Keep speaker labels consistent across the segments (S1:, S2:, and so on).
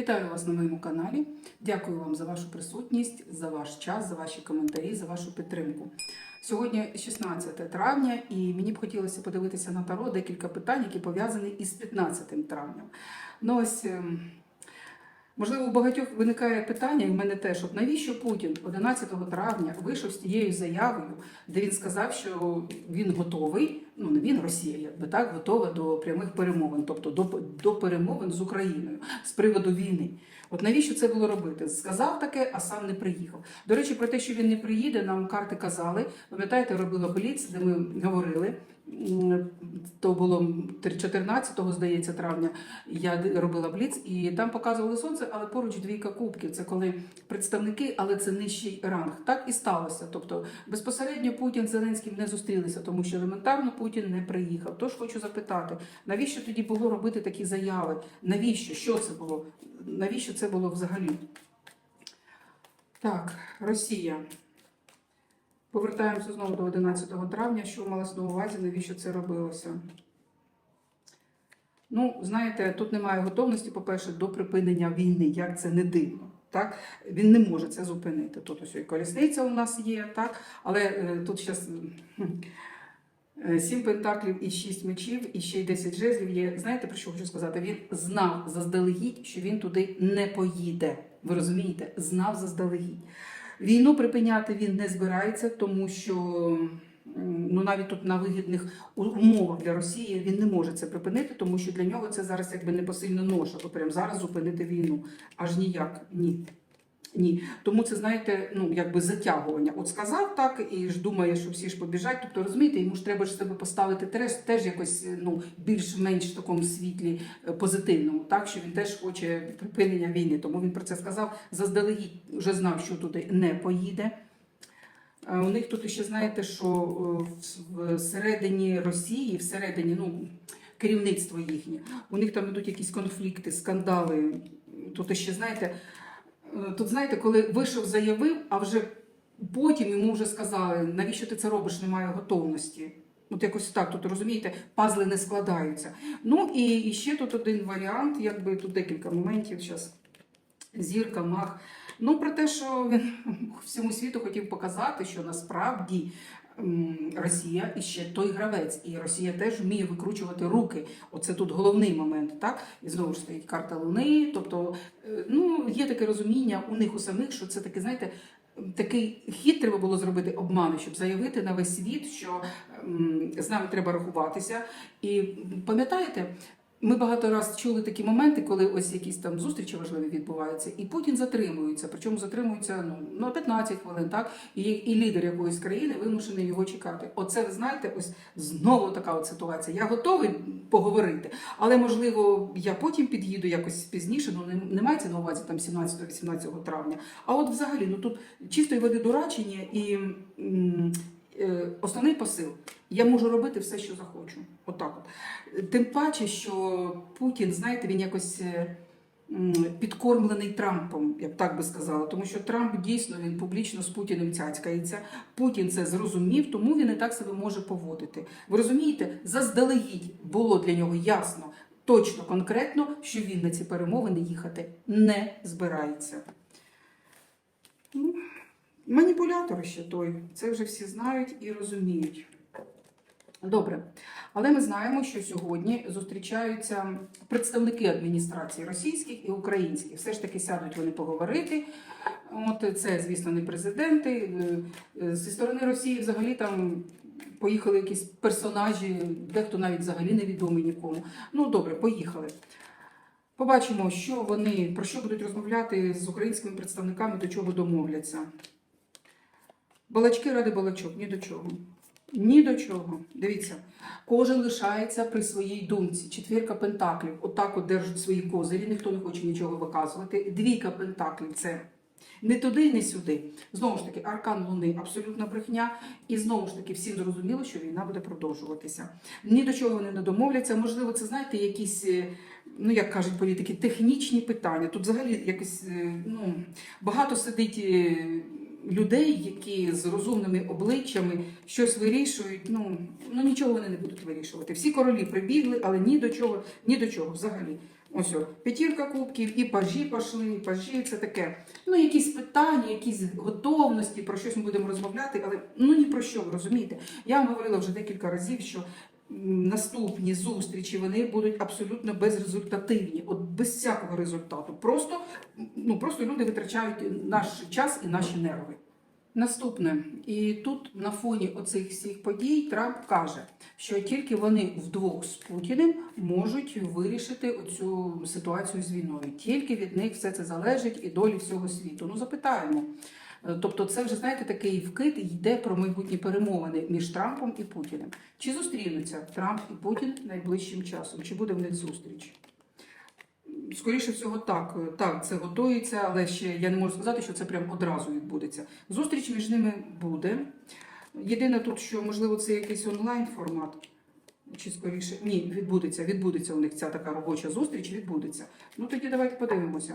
S1: Вітаю вас на моєму каналі. Дякую вам за вашу присутність, за ваш час, за ваші коментарі, за вашу підтримку. Сьогодні 16 травня, і мені б хотілося подивитися на таро декілька питань, які пов'язані із 15 травням. Ну ось. Можливо, у багатьох виникає питання, і в мене теж, от навіщо Путін 11 травня вийшов з тією заявою, де він сказав, що він готовий, ну не він, Росія, якби так, готова до прямих перемовин, тобто до, до перемовин з Україною з приводу війни. От навіщо це було робити? Сказав таке, а сам не приїхав. До речі, про те, що він не приїде, нам карти казали. Пам'ятаєте, робила Бліц, де ми говорили. То було 14-го, здається, травня. Я робила бліц, і там показували сонце, але поруч двійка кубків. Це коли представники, але це нижчий ранг. Так і сталося. Тобто безпосередньо Путін з Зеленським не зустрілися, тому що елементарно Путін не приїхав. Тож хочу запитати, навіщо тоді було робити такі заяви? Навіщо? Що це було? Навіщо це було взагалі? Так, Росія. Повертаємося знову до 11 травня. Що малось на увазі, навіщо це робилося? Ну, знаєте, тут немає готовності, по-перше, до припинення війни, як це не дивно. Так? Він не може це зупинити. Тут ось і колісниця у нас є, так? але е, тут зараз сім пентаклів і шість мечів, і ще й 10 жезлів є. Знаєте, про що хочу сказати? Він знав заздалегідь, що він туди не поїде. Ви розумієте? Знав заздалегідь. Війну припиняти він не збирається, тому що ну навіть тут на вигідних умовах для Росії він не може це припинити, тому що для нього це зараз якби непосильна ноша, бо прямо зараз зупинити війну. Аж ніяк ні. Ні, тому це знаєте, ну якби затягування. От сказав так і ж думає, що всі ж побіжать. Тобто розумієте, йому ж треба ж себе поставити теж, теж якось ну більш-менш в такому світлі е, позитивному, так що він теж хоче припинення війни. Тому він про це сказав. Заздалегідь вже знав, що туди не поїде. У них тут ще знаєте, що е, всередині Росії, всередині, ну керівництво їхнє, у них там ідуть якісь конфлікти, скандали. Тут ще знаєте. Е, Тут, знаєте, коли вийшов, заявив, а вже потім йому вже сказали, навіщо ти це робиш, немає готовності. От якось так, тут розумієте, пазли не складаються. Ну і, ще тут один варіант, якби тут декілька моментів. Зараз зірка, мах. Ну, про те, що він всьому світу хотів показати, що насправді Росія і ще той гравець, і Росія теж вміє викручувати руки. Оце тут головний момент, так? І знову ж стоїть карта Луни. Тобто, е, ну, є таке розуміння у них у самих, що це таке, знаєте. Такий хід треба було зробити обману, щоб заявити на весь світ, що з нами треба рахуватися. І пам'ятаєте, ми багато раз чули такі моменти, коли ось якісь там зустрічі важливі відбуваються, і Путін затримується. Причому затримується ну на 15 хвилин, так і, і лідер якоїсь країни вимушений його чекати. Оце ви знаєте, ось знову така от ситуація. Я готовий поговорити, але можливо я потім під'їду якось пізніше. Ну не, мається на увазі там 17-18 травня. А от взагалі, ну тут чистої води дурачення і. м, Основний посил я можу робити все, що захочу. Отак от. Тим паче, що Путін, знаєте, він якось е, підкормлений Трампом, я б так би сказала, тому що Трамп дійсно він публічно з Путіним цяцькається. Путін це зрозумів, тому він і так себе може поводити. Ви розумієте, заздалегідь було для нього ясно, точно, конкретно, що він на ці перемовини їхати не збирається. Ну, Маніпулятор ще той. Це вже всі знають і розуміють. Добре, але ми знаємо, що сьогодні зустрічаються представники адміністрації російських і українських. Все ж таки сядуть вони поговорити. От це, звісно, не президенти. Е, е, Зі сторони Росії взагалі там поїхали якісь персонажі, дехто навіть взагалі невідомий нікому. Ну добре, поїхали. Побачимо, що вони про що будуть розмовляти з українськими представниками, до чого домовляться. Балачки ради балачок, ні до чого. Ні до чого. Дивіться, кожен лишається при своїй думці. Четвірка пентаклів. Отак от держать свої козирі, ніхто не хоче нічого виказувати. Двійка пентаклів це не туди, не сюди. Знову ж таки, аркан Луни абсолютна брехня. І знову ж таки, всім зрозуміло, що війна буде продовжуватися. Ні до чого вони не домовляться. Можливо, це знаєте, якісь. е, Ну, як кажуть політики, технічні питання. Тут взагалі якось е, ну, багато сидить е, людей, які з розумними обличчями щось вирішують. Ну, ну нічого вони не будуть вирішувати. Всі королі прибігли, але ні до чого, ні до чого взагалі. Ось п'ятірка кубків, і пажі пішли, і пажі це таке. Ну, якісь питання, якісь готовності, про щось ми будемо розмовляти, але ну ні про що, розумієте? Я вам говорила вже декілька разів, що наступні зустрічі вони будуть абсолютно безрезультативні, от без всякого результату. Просто, ну, просто люди витрачають наш час і наші нерви. Наступне, і тут на фоні оцих всіх подій Трамп каже, що тільки вони вдвох з Путіним можуть вирішити оцю ситуацію з війною. Тільки від них все це залежить і долі всього світу. Ну запитаємо. Е, Тобто, це вже знаєте такий вкид йде про майбутні перемовини між Трампом і Путіним. Чи зустрінуться Трамп і Путін найближчим часом? Чи буде в них зустріч? Скоріше всього, так. Так, це готується, але ще я не можу сказати, що це прям одразу відбудеться. Зустріч між ними буде. Єдине тут, що можливо це якийсь онлайн формат. Чи скоріше ні, відбудеться. Відбудеться у них ця така робоча зустріч. Відбудеться. Ну тоді давайте подивимося.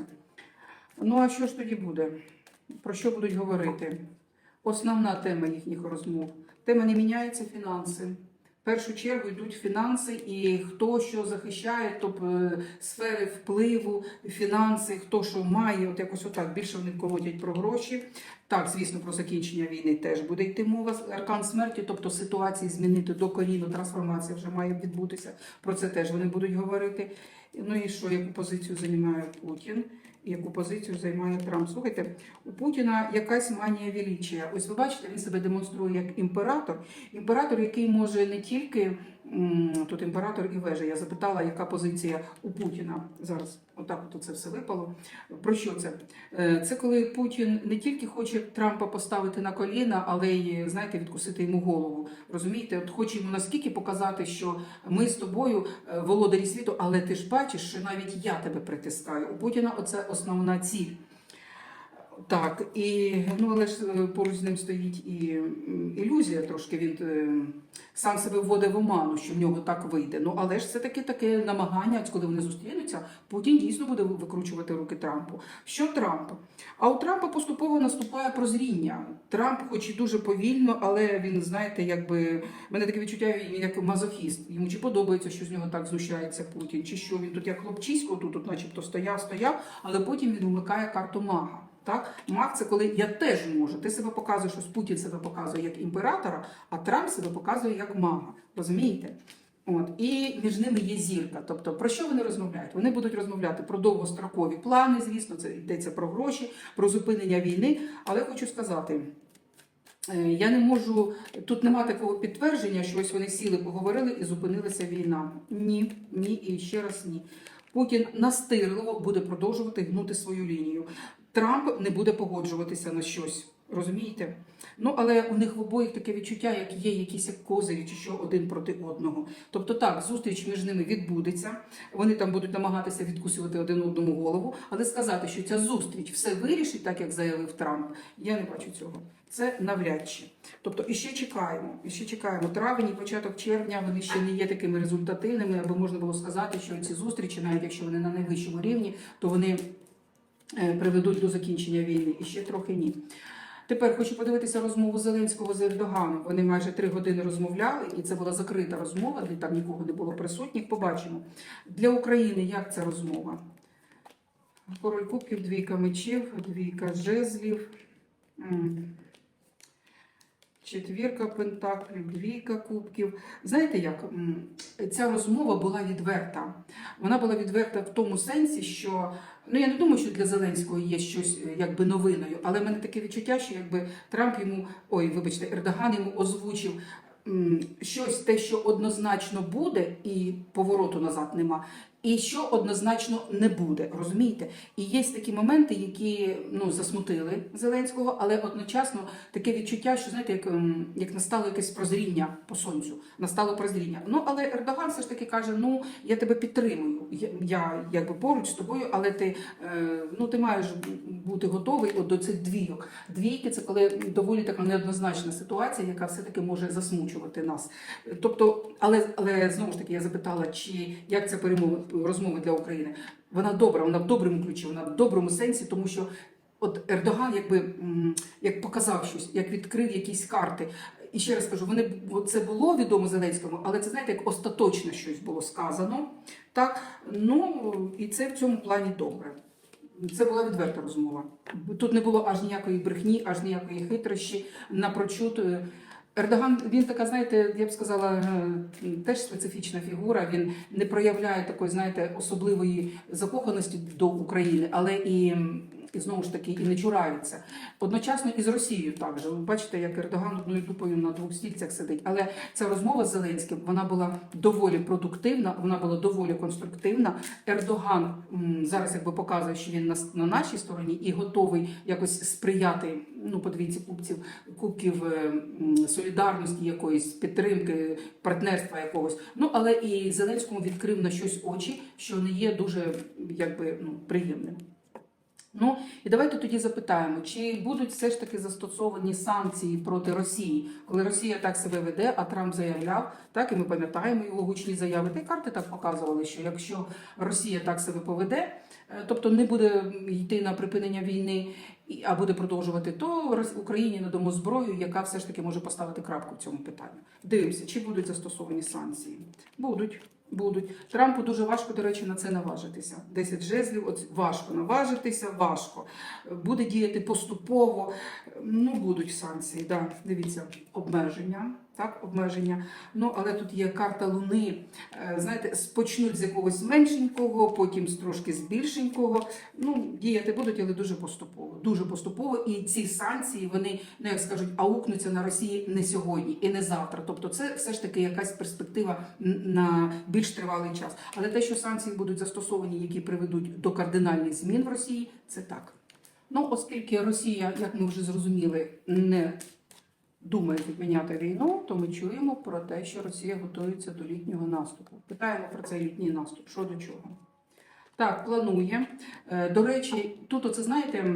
S1: Ну а що ж тоді буде? Про що будуть говорити? Основна тема їхніх розмов. Тема не міняється фінанси. В першу чергу йдуть фінанси, і хто що захищає, тобто сфери впливу, фінанси, хто що має, от якось отак. Більше вони колотять про гроші. Так, звісно, про закінчення війни теж буде йти мова. Аркан смерті, тобто ситуації змінити докорінно, трансформація вже має відбутися. Про це теж вони будуть говорити. Ну і що, яку позицію займає Путін? Яку позицію займає Трамп? Слухайте, у Путіна якась манія величія. Ось ви бачите, він себе демонструє як імператор. Імператор, який може не тільки тут імператор і вежа. Я запитала, яка позиція у Путіна зараз. Отак, от це все випало. Про що це? Е, Це коли Путін не тільки хоче Трампа поставити на коліна, але й знаєте, відкусити йому голову. Розумієте, от хоче йому наскільки показати, що ми з тобою е, володарі світу, але ти ж бачиш, що навіть я тебе притискаю. У Путіна оце основна ціль. Так, і ну але ж е, поруч з ним стоїть і ілюзія трошки. Він е, сам себе вводить в оману, що в нього так вийде. Ну але ж це таки таке намагання, коли вони зустрінуться, Путін дійсно буде викручувати руки Трампу. Що Трамп? А у Трампа поступово наступає прозріння. Трамп, хоч і дуже повільно, але він, знаєте, якби мене таке відчуття, він як мазохіст. Йому чи подобається, що з нього так знущається Путін, чи що він тут як хлопчисько, тут, тут начебто стояв, стояв, але потім він вмикає карту мага. Так, маг це коли я теж можу. Ти себе показуєш, що Путін себе показує як імператора, а Трамп себе показує як мага. Розумієте? От і між ними є зірка. Тобто про що вони розмовляють? Вони будуть розмовляти про довгострокові плани. Звісно, це йдеться про гроші, про зупинення війни. Але хочу сказати. е, Я не можу тут нема такого підтвердження, що ось вони сіли, поговорили і зупинилася війна. Ні, ні і ще раз ні. Путін настирливо буде продовжувати гнути свою лінію. Трамп не буде погоджуватися на щось. Розумієте? Ну, але у них в обоїх таке відчуття, як є якісь як козирі чи що один проти одного. Тобто, так, зустріч між ними відбудеться. Вони там будуть намагатися відкусувати один одному голову, але сказати, що ця зустріч все вирішить, так як заявив Трамп, я не бачу цього. Це навряд чи. Тобто, і ще чекаємо. І ще чекаємо. Травень і початок червня вони ще не є такими результативними, аби можна було сказати, що ці зустрічі, навіть якщо вони на найвищому рівні, то вони приведуть до закінчення війни. І ще трохи ні. Тепер хочу подивитися розмову Зеленського з Ердоганом. Вони майже три години розмовляли, і це була закрита розмова, де там нікого не було присутніх. Побачимо. Для України як ця розмова? Король кубків, двійка мечів, двійка жезлів. Четвірка пентаклів, двійка кубків. Знаєте як? Ця розмова була відверта. Вона була відверта в тому сенсі, що ну я не думаю, що для Зеленського є щось е, якби новиною, але в мене таке відчуття, що якби Трамп йому, ой, вибачте, Ердоган йому озвучив щось те, що однозначно буде, і повороту назад нема. І що однозначно не буде, розумієте? І є такі моменти, які ну засмутили Зеленського, але одночасно таке відчуття, що знаєте, як, ем, як настало якесь прозріння по сонцю, настало прозріння. Ну але Ердоган все ж таки каже: ну я тебе підтримую. Я, я якби поруч з тобою, але ти е, ну ти маєш бути готовий от до цих двійок. Двійки це коли доволі така неоднозначна ситуація, яка все таки може засмучувати нас. Тобто, але але знову ж таки я запитала, чи як це перемови розмови для України. Вона добра, вона в доброму ключі, вона в доброму сенсі, тому що от Ердоган, якби як показав щось, як відкрив якісь карти. і ще раз кажу, вони це було відомо Зеленському, але це знаєте, як остаточне щось було сказано. Так, ну і це в цьому плані добре. Це була відверта розмова. Тут не було аж ніякої брехні, аж ніякої хитрощі напрочуд. Ердоган, він така, знаєте, я б сказала, е, теж специфічна фігура. Він не проявляє такої, знаєте, особливої закоханості до України, але і, і знову ж таки і не чурається. Одночасно і з Росією також. Ви бачите, як Ердоган одною дупою на двох стільцях сидить. Але ця розмова з Зеленським вона була доволі продуктивна, вона була доволі конструктивна. Ердоган зараз якби показує, що він на, на нашій стороні і готовий якось сприяти. Ну, подивіться, кубців кубків е, солідарності якоїсь підтримки, партнерства якогось. Ну але і Зеленському відкрив на щось очі, що не є дуже якби ну приємним. Ну і давайте тоді запитаємо, чи будуть все ж таки застосовані санкції проти Росії, коли Росія так себе веде, а Трамп заявляв, так і ми пам'ятаємо його гучні заяви. Та й карти так показували, що якщо Росія так себе поведе, е, тобто не буде йти на припинення війни, а буде продовжувати, то Україні надамо зброю, яка все ж таки може поставити крапку в цьому питанні. Дивимося, чи будуть застосовані санкції. Будуть. Будуть Трампу дуже важко, до речі, на це наважитися. 10 жезлів, от важко наважитися, важко. Буде діяти поступово. Ну, будуть санкції. Да. Дивіться, обмеження. Так, обмеження. Ну, але тут є карта Луни. Е, Знаєте, спочнуть з якогось меншенького, потім з трошки з більшенького. Ну, діяти будуть, але дуже поступово. Дуже поступово. І ці санкції, вони, ну як скажуть, аукнуться на Росії не сьогодні і не завтра. Тобто, це все ж таки якась перспектива на більш тривалий час. Але те, що санкції будуть застосовані, які приведуть до кардинальних змін в Росії, це так. Ну, оскільки Росія, як ми вже зрозуміли, не думає відміняти війну, то ми чуємо про те, що Росія готується до літнього наступу. Питаємо про цей літній наступ. Що до чого? Так, планує. Е, До речі, тут оце знаєте,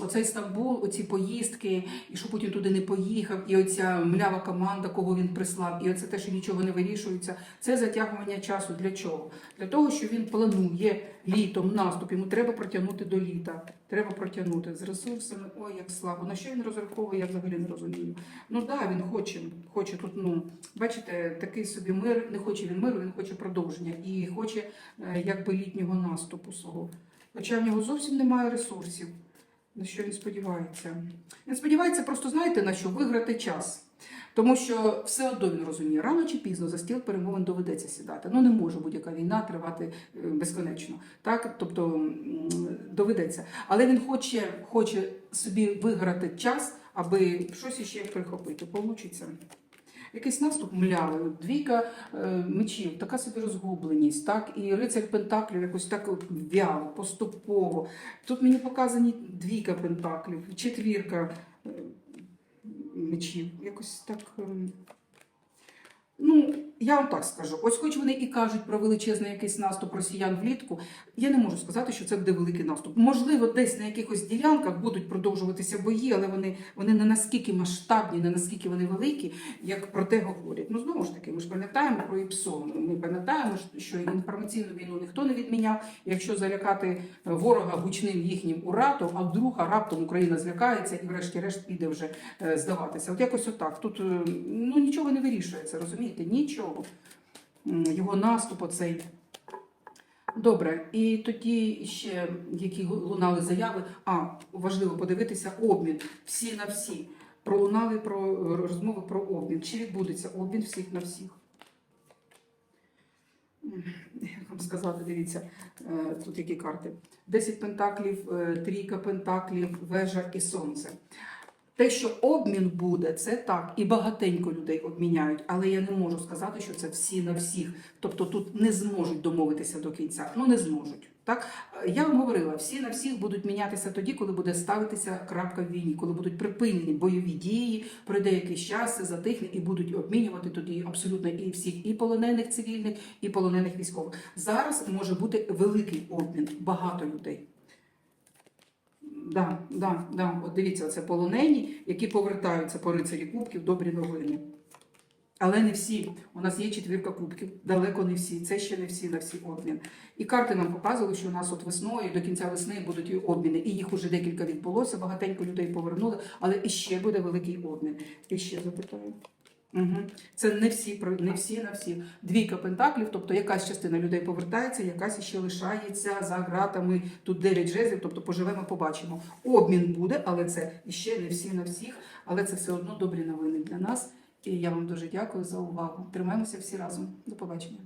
S1: оцей Стамбул, оці поїздки, і що Путін туди не поїхав, і оця млява команда, кого він прислав, і оце те, що нічого не вирішується. Це затягування часу. Для чого? Для того, що він планує літом наступ. Йому треба протягнути до літа. Треба протягнути з ресурсами. Ой, як слабо. На що він розраховує, я взагалі не розумію. Ну так, да, він хоче, хоче тут. Ну бачите, такий собі мир. Не хоче він миру, він хоче продовження і хоче е, якби літнього наступу свого. Хоча в нього зовсім немає ресурсів. На що він сподівається? Він сподівається просто, знаєте, на що виграти час. Тому що все одно він розуміє, рано чи пізно за стіл перемовин доведеться сідати. Ну не може будь-яка війна тривати е, безконечно. Так, тобто доведеться. Але він хоче, хоче собі виграти час, аби щось іще прихопити. Получиться. Якийсь наступ млявий, двійка е, мечів, така собі розгубленість, так, і рицарь Пентаклів якось так вяло, поступово. Тут мені показані двійка пентаклів, четвірка е, мечів. Якось так. ем, Ну, я вам так скажу. Ось хоч вони і кажуть про величезний якийсь наступ росіян влітку, я не можу сказати, що це буде великий наступ. Можливо, десь на якихось ділянках будуть продовжуватися бої, але вони, вони не наскільки масштабні, не наскільки вони великі, як про те говорять. Ну знову ж таки, ми ж пам'ятаємо про ІПСО. Ми пам'ятаємо, що інформаційну війну ніхто не відміняв. Якщо залякати ворога гучним їхнім ура, то а вдруг а раптом Україна злякається і, врешті-решт, піде вже е, здаватися. От якось отак. Тут е, ну нічого не вирішується, розумієте? Нічого. Його наступ оцей. Добре, і тоді ще які лунали заяви. А важливо подивитися обмін всі на всі. Пролунали про розмови про обмін. Чи відбудеться обмін всіх на всіх? Як вам сказати, дивіться, е, тут які карти: 10 пентаклів, е, трійка пентаклів, вежа і сонце. Те, що обмін буде, це так, і багатенько людей обміняють, але я не можу сказати, що це всі на всіх. Тобто тут не зможуть домовитися до кінця. Ну не зможуть. Так я вам говорила, всі на всіх будуть мінятися тоді, коли буде ставитися крапка в війні, коли будуть припинені бойові дії, пройде якийсь час, це затихне і будуть обмінювати тоді абсолютно і всіх, і полонених цивільних, і полонених військових. Зараз може бути великий обмін, багато людей. Да, да, да. От дивіться, це полонені, які повертаються по рицарі кубків, добрі новини. Але не всі. У нас є четвірка кубків, далеко не всі. Це ще не всі на всі обмін. І карти нам показували, що у нас от весною до кінця весни будуть і обміни. І їх уже декілька відбулося, багатенько людей повернули, але іще буде великий обмін. І ще запитаю. Угу. Це не всі не всі на всі. Двійка пентаклів, тобто якась частина людей повертається, якась ще лишається за ґратами. Тут 9 жезлів, тобто поживемо, побачимо. Обмін буде, але це іще не всі на всіх. Але це все одно добрі новини для нас. І я вам дуже дякую за увагу. Тримаємося всі разом. До побачення.